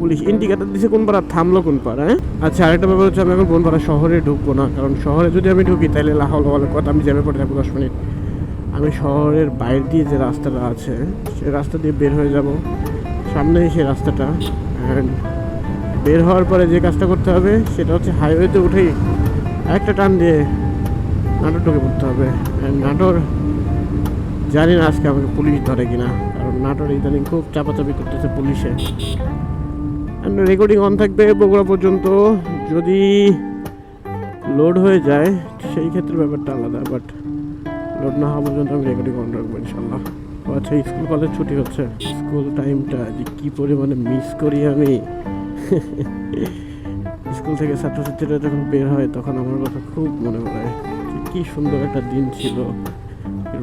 Police indicator দিছে কোন পাড়া থামলো কোন পাড়া হ্যাঁ? আচ্ছা আরেকটা ব্যাপার হচ্ছে আমি এখন কোন পাড়া শহরে ঢুকবো না, কারণ শহরে যদি আমি ঢুকি, তাহলে লাহাল বলার কথা, আমি জ্যামে পড়ে থাকব দশ মিনিট। আমি শহরের বাইরে দিয়ে যে রাস্তাটা আছে সেই রাস্তা দিয়ে বের হয়ে যাব। সামনেই সেই রাস্তাটা অ্যান্ড বের হওয়ার পরে যে কাজটা করতে হবে, সেটা হচ্ছে হাইওয়েতে উঠেই একটা টান দিয়ে নাটোর ঢুকে পড়তে হবে। অ্যান্ড নাটোর, জানি না আজকে আমাকে পুলিশ ধরে কিনা। কারণ নাটোর ইদানিং খুব চাপাচাপি করতেছে পুলিশে। রেকর্ডিং অন থাকবে বগুড়া পর্যন্ত। যদি লোড হয়ে যায়, সেই ক্ষেত্রে ব্যাপারটা আলাদা বাট লোড না হওয়া পর্যন্ত আমি রেকর্ডিং অন রাখব ইনশাল্লাহ আচ্ছা স্কুল কলেজ ছুটি হচ্ছে। স্কুল টাইমটা যে কী পরিমাণে মিস করি আমি। স্কুল থেকে ছাত্রছাত্রীরা যখন বের হয়, তখন আমার কথা খুব মনে পড়ে কী সুন্দর একটা দিন ছিল।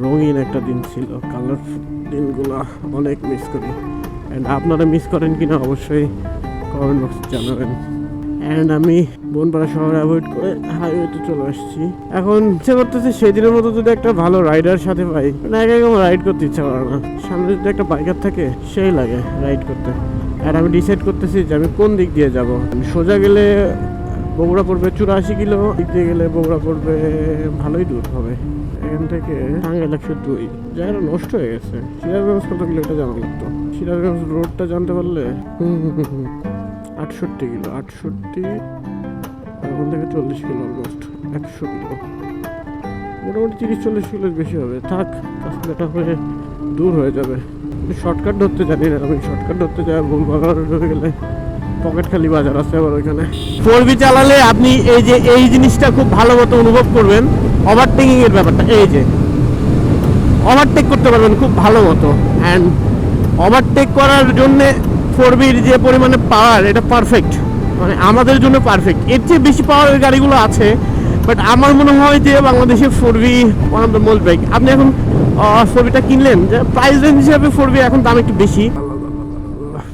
রঙিন একটা দিন ছিল। কালারফুল দিনগুলো অনেক মিস করি। অ্যান্ড আপনারা মিস করেন কি না অবশ্যই কমেন্ট বক্সে জানাবেন। অ্যান্ড আমি বনপাড়া শহর অ্যাভয়েড করে হাইওয়েতে চলে আসছি। এখন ইচ্ছে করতেছে সেদিনের মতো যদি একটা ভালো রাইডার সাথে পাই। না একা একা রাইড করতে ইচ্ছা করে না। সামনে যদি একটা বাইকার থাকে, সেই লাগে রাইড করতে। আর আমি ডিসাইড করতেছি যে আমি কোন দিক দিয়ে যাব। সোজা গেলে বগুড়া পড়বে চুরাশি কিলো দিক দিয়ে গেলে বগুড়া পড়বে ভালোই দূর হবে। এখান থেকে টাঙ্গাইল একশো দুই জায়গাটা নষ্ট হয়ে গেছে। সিরাজগঞ্জ কত কিলো এটা জানা লাগতো? সিরাজগঞ্জ রোডটা জানতে পারলে আটষট্টি কিলো, আটষট্টি এখন থেকে চল্লিশ কিলো অলমোস্ট একশো কিলো। মোটামুটি তিরিশ চল্লিশ কিলো বেশি হবে। থাক কাছাকাটা হয়ে দূর হয়ে যাবে। শর্টকাট ধরতে জানি না। আমি শর্টকাট ধরতে যাই ভুল বাগান ধরে গেলে। পকেট খালি বাজার আছে আবার ওইখানে। ফোর বি চালালে আপনি এই যে, এই জিনিসটা খুব ভালো মতো অনুভব করবেন ওভারটেকিং এর ব্যাপারটা, এই যে। ওভারটেক করতে পারবেন খুব ভালো মতো। অ্যান্ড ওভারটেক করার জন্য ফোর বির যে পরিমাণে পাওয়ার এটা পারফেক্ট মানে আমাদের জন্য পারফেক্ট এর চেয়ে বেশি পাওয়ারের গাড়িগুলো আছে বাট আমার মনে হয় যে বাংলাদেশে four V one of the most bike আপনি এখন ফোর বিটা কিনলেন, যে প্রাইস রেঞ্জ হিসাবে ফোর বি এখন দাম একটু বেশি।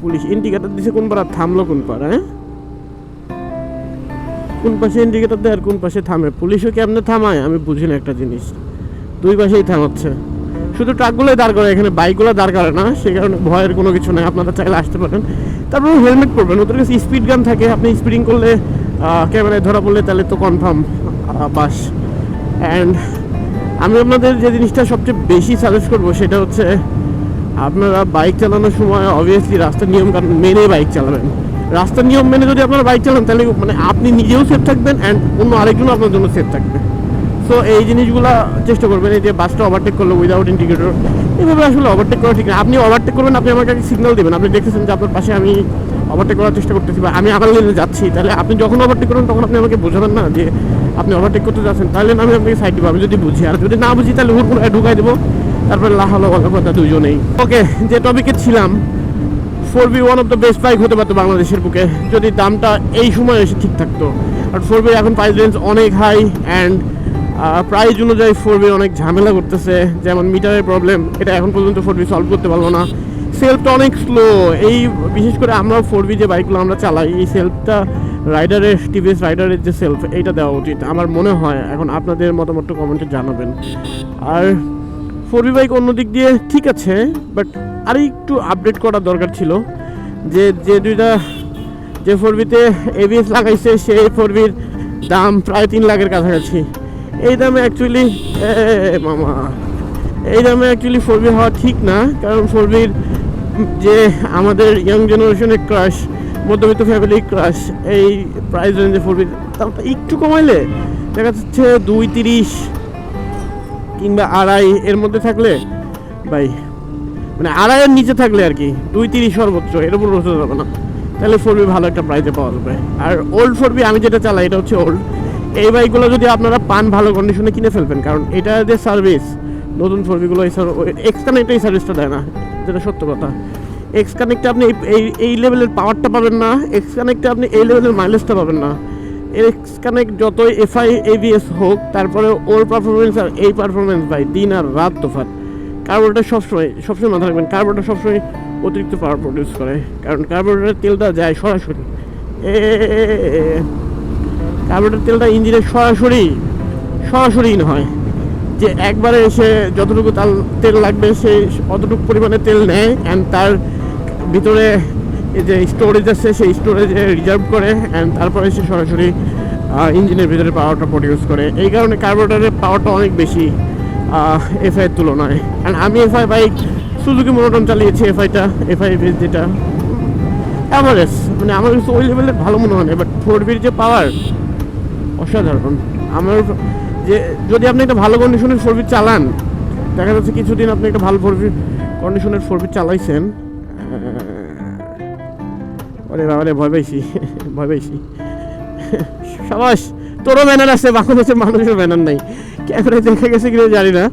পুলিশ ইন্ডিকেটার দিছে কোন পাড়া থামলো কোন পাড়া হ্যাঁ? কোন পাশে ইন্ডিকেটার দেয় আর কোন পাশে থামে? পুলিশও কেমনে থামায়? আমি বুঝি না একটা জিনিস। দুই পাশেই থামাচ্ছে। শুধু ট্রাকগুলোই দাঁড় করে, এখানে বাইকগুলো দাঁড় করে না, সে কারণে ভয়ের কোনো কিছু নেই। আপনারা চাইলে আসতে পারেন। তারপর হেলমেট পরবেন। ওদের কাছে স্পিড গান থাকে। আপনি স্পিডিং করলে ক্যামেরায় ধরা পড়লে তাহলে তো কনফার্ম বাস। অ্যান্ড আমি আপনাদের যে জিনিসটা সবচেয়ে বেশি সাজেস্ট করব, সেটা হচ্ছে আপনারা বাইক চালানোর সময় অবভিয়াসলি রাস্তার নিয়ম মেনে বাইক চালাবেন। রাস্তার নিয়ম মেনে যদি আপনারা বাইক চালান, তাহলে মানে আপনি নিজেও সেফ থাকবেন অ্যান্ড অন্য আরেকজনও আপনার জন্য সেফ থাকবে। সো এই জিনিসগুলো চেষ্টা করবেন, এই যে বাসটা ওভারটেক করল উইদাউট ইন্ডিকেটর এইভাবে আসলে ওভারটেক করা ঠিক না। আপনি ওভারটেক করবেন, আপনি আমাকে সিগন্যাল দেবেন। আপনি দেখতেছেন যে আপনার পাশে আমি ওভারটেক করার চেষ্টা করতেছি বা আমি আমার লেনে যাচ্ছি। তাহলে আপনি যখন ওভারটেক করবেন, তখন আপনি আমাকে বোঝাবেন না যে আপনি ওভারটেক করতে যাচ্ছেন। তাহলে আমি আপনাকে সাইড দেবো, আমি যদি বুঝি। আর যদি না বুঝি, তাহলে করে ঢুকাই দেবো। তারপরে লাহালো বলার কথা দুজনেই। ওকে যে টপিকে ছিলাম four V one of the best bike হতে পারতো বাংলাদেশের বুকে, যদি দামটা এই সময় এসে ঠিক থাকতো। আর ফোর বি এখন প্রাইস রেঞ্জ অনেক হাই অ্যান্ড প্রাইস অনুযায়ী ফোর বি অনেক ঝামেলা করতেছে, যেমন মিটারের প্রবলেম এটা এখন পর্যন্ত ফোর বি সলভ করতে পারল না। সেলফটা অনেক স্লো এই বিশেষ করে আমরা ফোর বি যে বাইকগুলো আমরা চালাই, এই সেলফটা রাইডারের টিভিএস রাইডারের যে সেলফ এইটা দেওয়া উচিত। আমার মনে হয়, এখন আপনাদের মতামত কমেন্টে জানাবেন। আর ফোর বাইক অন্য দিক দিয়ে ঠিক আছে বাট আর একটু আপডেট করা দরকার ছিল যে যে দুইটা, যে ফোর বিতে এবিএস লাগাইছে, সেই ফোর বির দাম প্রায় তিন লাখের কাছাকাছি। এই দামে অ্যাকচুয়ালি মামা, এই দামে অ্যাকচুয়ালি ফোর বি হওয়া ঠিক না, কারণ ফোর বির যে আমাদের ইয়াং জেনারেশনের ক্রাশ মধ্যবিত্ত ফ্যামিলি ক্রাশ এই প্রাইস রেঞ্জে ফোর বির দামটা একটু কমাইলে দেখা যাচ্ছে দুই তিরিশ কিংবা আড়াই এর মধ্যে থাকলে, ভাই মানে আড়াইয়ের নিচে থাকলে আর কি, দুই তিরিশ সর্বোচ্চ, এর উপর বসে যাবে না। তাহলে ফোর বি ভালো একটা প্রাইসে পাওয়া যাবে। আর ওল্ড ফোর বি আমি যেটা চালাই, এটা হচ্ছে ওল্ড এই বাইকগুলো যদি আপনারা পান ভালো কন্ডিশনে কিনে ফেলবেন, কারণ এটা যে সার্ভিস নতুন ফোর বিগুলো এই এক্স কানেক্ট এই সার্ভিসটা দেয় না, যেটা সত্য কথা। এক্স কানেক্টে আপনি এই- এই লেভেলের পাওয়ারটা পাবেন না এক্স কানেক্টে আপনি এই লেভেলের মাইলেজটা পাবেন না। এক্স কানেক্ট যতই এফআই এবিএস হোক তারপরে ওর পারফরমেন্স আর এই পারফরমেন্স ভাই, দিন আর রাত তোফাত কার্বোরেটার সবসময় সবসময় মাথা রাখবেন কার্বোরেটার সবসময় অতিরিক্ত পাওয়ার প্রডিউস করে, কারণ কার্বোরেটার তেলটা যায় সরাসরি। এ কার্বোরেটার তেলটা ইঞ্জিনের সরাসরি সরাসরি হয়। যে একবারে এসে যতটুকু তাল, তেল লাগবে, সে অতটুকু পরিমাণে তেল নেয় অ্যান্ড তার ভিতরে যে স্টোরেজ আছে, সেই স্টোরেজে রিজার্ভ করে অ্যান্ড তারপরে সে সরাসরি ইঞ্জিনের ভিতরে পাওয়ারটা প্রডিউস করে। এই কারণে কার্বোরেটারের পাওয়ারটা অনেক বেশি এফআইয়ের তুলনায়। অ্যান্ড আমি এফআই বাইক সুজুকি মোনোটন চালিয়েছি এফআইটা এফআই বেস যেটা। অ্যাভারেজ মানে আমার কাছে ওই লেভেলের ভালো মনে হয় না বাট ফোর বির যে পাওয়ার অসাধারণ। আমার যে, যদি আপনি একটা ভালো কন্ডিশনের ফোর চালান, দেখা যাচ্ছে কিছুদিন আপনি একটা ভালো ফোর কন্ডিশনের ফোর চালাইছেন আরে বাবা ভয় পাইছি ভয় পাইছি। সবাস তোরও ব্যানার আছে বাংলাদেশের মানুষের ব্যানার নাই। ক্যামেরায় দেখে গেছে কিনা জানি না।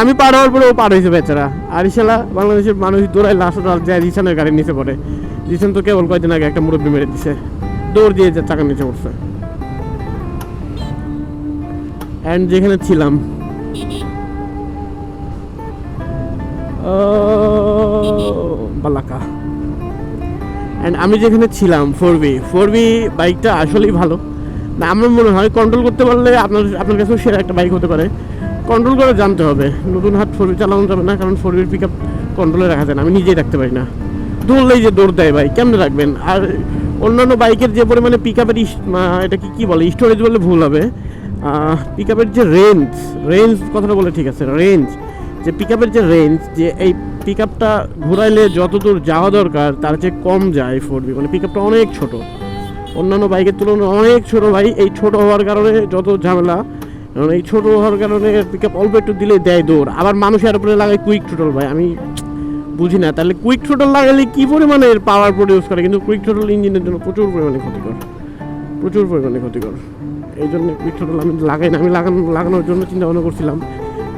আমি পার হওয়ার পরে ও পার হয়েছে বেচারা। আর ইশালা বাংলাদেশের মানুষ দৌড়ায় লাস্ট যায় রিসানের গাড়ির নিচে পড়ে। রিসান তো কেবল কয়েকদিন আগে একটা মুরব্বী মেরে দিছে। দৌড় দিয়ে যা চাকার নিচে পড়ছে। অ্যান্ড যেখানে ছিলাম। ও, বালাকা। অ্যান্ড আমি যেখানে ছিলাম ফোর বি ফোর বি বাইকটা আসলেই ভালো। না, আমার মনে হয় কন্ট্রোল করতে পারলে আপনার আপনার কাছেও সেরা একটা বাইক হতে পারে। কন্ট্রোল করে জানতে হবে। নতুন হাত ফোর বি চালানো যাবে না, কারণ ফোর বির পিক আপ কন্ট্রোলে রাখা যায় না। আমি নিজেই রাখতে পারি না। দৌড়লেই যে দৌড় দেয় বাইক কেমনে রাখবেন? আর অন্যান্য বাইকের যে পরিমাণে পিক আপের এটা কি, কী বলে? স্টোরেজ বলে ভুল হবে। পিক আপের যে রেঞ্জ রেঞ্জ কথাটা বলে ঠিক আছে রেঞ্জ যে পিক আপের যে রেঞ্জ যে এই পিক আপটা ঘুরাইলে যতদূর যাওয়া দরকার, তার চেয়ে কম যায় ফোর বি মানে পিক আপটা অনেক ছোট। অন্যান্য বাইকের তুলনায় অনেক ছোট ভাই। এই ছোট হওয়ার কারণে যত ঝামেলা, কারণ এই ছোট হওয়ার কারণে পিক আপ অল্প একটু দিলে দেয় দৌড়। আবার মানুষ এর উপরে লাগায় কুইক টোটাল ভাই। আমি বুঝি না। তাহলে কুইক টোটাল লাগালে কি পরিমাণে এর পাওয়ার প্রডিউস করে? কিন্তু কুইক টোটাল ইঞ্জিনের জন্য প্রচুর পরিমাণে ক্ষতিকর। প্রচুর পরিমাণে ক্ষতিকর। এই জন্য কুইক টোটাল আমি লাগাই না। আমি লাগানো লাগানোর জন্য চিন্তা ভাবনা করছিলাম।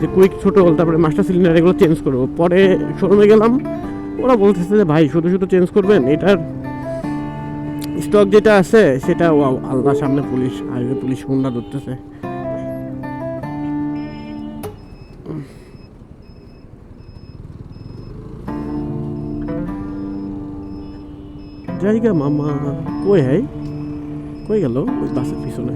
যে কুইক ছোটো তারপরে মাস্টার সিলিন্ডার এগুলো চেঞ্জ করব। পরে শোরুমে গেলাম, ওরা বলতেছে যে, ভাই, শুধু শুধু চেঞ্জ করবেন, এটার স্টক যেটা আছে, সেটা আল্লাহ সামনে পুলিশ হাইওয়ে পুলিশ হুন্ডা ধরতেছে। জায়গা মামা কই হাই কই গেল? ওই বাসের পিছনে।